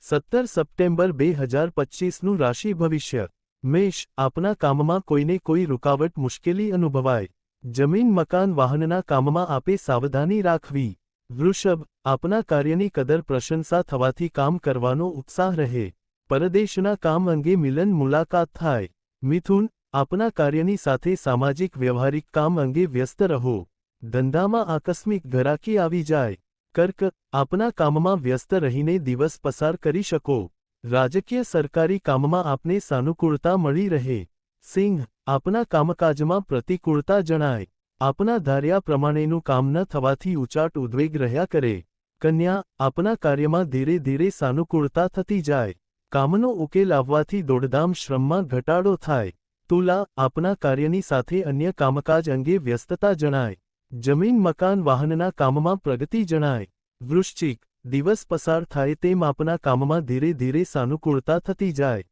સત્તર સપ્ટેમ્બર બે હજાર પચીસનું રાશિ ભવિષ્ય. મેષ, આપના કામમાં કોઈને કોઈ રૂકાવટ મુશ્કેલી અનુભવાય. જમીન, મકાન, વાહનના કામમાં આપે સાવધાની રાખવી. વૃષભ, આપના કાર્યની કદર પ્રશંસા થવાથી કામ કરવાનો ઉત્સાહ રહે. પરદેશના કામ અંગે મિલન મુલાકાત થાય. મિથુન, આપના કાર્યની સાથે સામાજિક વ્યવહારિક કામ અંગે વ્યસ્ત રહો. ધંધામાં આકસ્મિક ઘરાકી આવી જાય. કર્ક, આપના કામમાં વ્યસ્ત રહીને દિવસ પસાર કરી શકો. રાજકીય સરકારી કામમાં આપને સાનુકૂળતા મળી રહે. સિંહ, આપના કામકાજમાં પ્રતિકૂળતા જણાય. આપના ધાર્યા પ્રમાણેનું કામ ન થવાથી ઉચાટ ઉદ્વેગ રહ્યા કરે. કન્યા, આપના કાર્યમાં ધીરે ધીરે સાનુકૂળતા થતી જાય. કામનો ઉકેલ આવવાથી દોડધામ શ્રમમાં ઘટાડો થાય. તુલા, આપના કાર્યની સાથે અન્ય કામકાજ અંગે વ્યસ્તતા જણાય. જમીન, મકાન, વાહનના કામમાં પ્રગતિ જણાય. વૃશ્ચિક દિવસ પસાર થાય તેમ આપના કામમાં ધીરે ધીરે સાનુકૂળતા થતી જાય.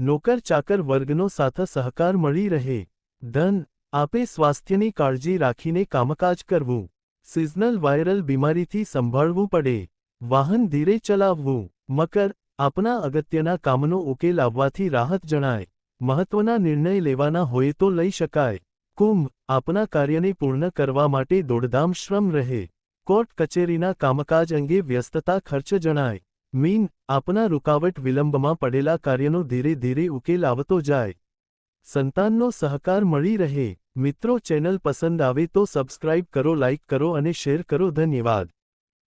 નોકર ચાકર વર્ગનો સાથ સહકાર મળી રહે. ધન, આપે સ્વાસ્થ્યની કાળજી રાખીને કામકાજ કરવું. સિઝનલ વાયરલ બીમારીથી સંભાળવું પડે. વાહન ધીરે ચલાવવું. મકર, આપના અગત્યના કામનો ઉકેલ આવવાથી રાહત જણાય. મહત્વના નિર્ણય લેવાના હોય તો લઈ શકાય. કુંભ આપના કાર્યને પૂર્ણ કરવા માટે દોડધામ શ્રમ રહે. કોર્ટ કચેરીના કામકાજ અંગે વ્યસ્તતા ખર્ચ જણાય. મીન, આપના રૂકાવટ વિલંબમાં પડેલા કાર્યનો ધીરે ધીરે ઉકેલ આવતો જાય. સંતાનનો સહકાર મળી રહે. મિત્રો ચેનલ પસંદ આવે તો સબસ્ક્રાઇબ કરો, લાઇક કરો અને શેર કરો. ધન્યવાદ.